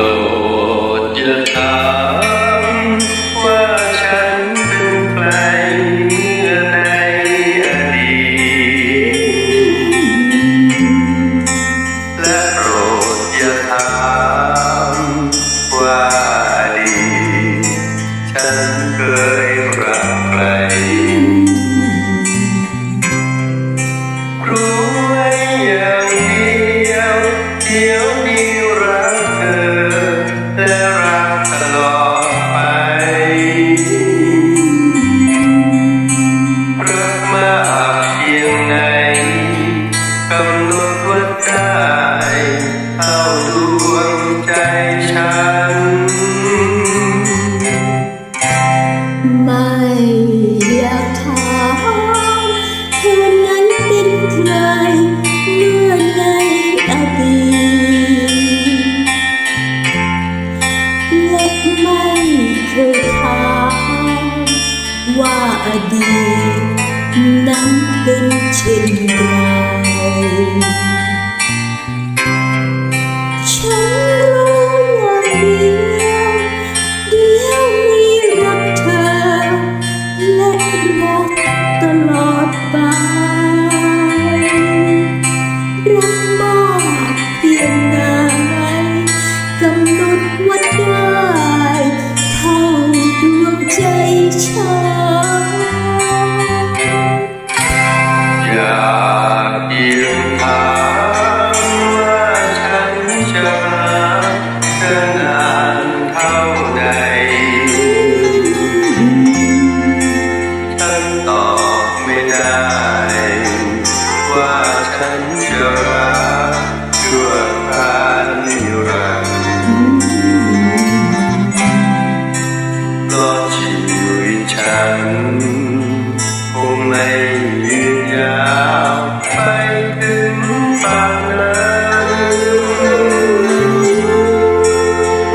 Oh. กำหนดว่าได้เอาดวงใจฉัน ไม่อยากถามคืนนั้นเป็นใครเมื่อในอดีตและไม่เคยถามว่าอดีต nắng lên trên vai น คงไม่ยืนยาวไปถึงปางนั้น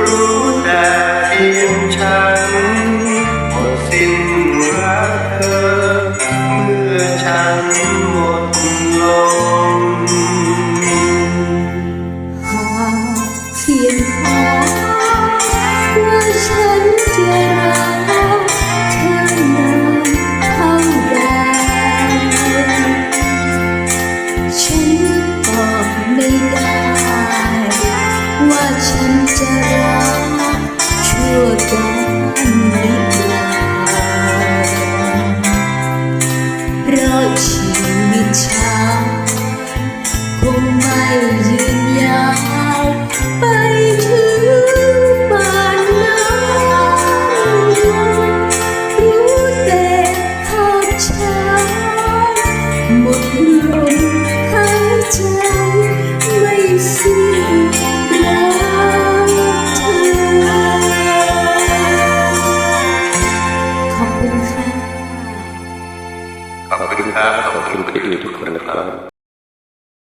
รู้แต่เพียงฉันหมดสิ้นรักเธอ เมื่อฉันหมดลม ฉันจะรักชั่วกาล Tuhan Bapak kehidupan Ibu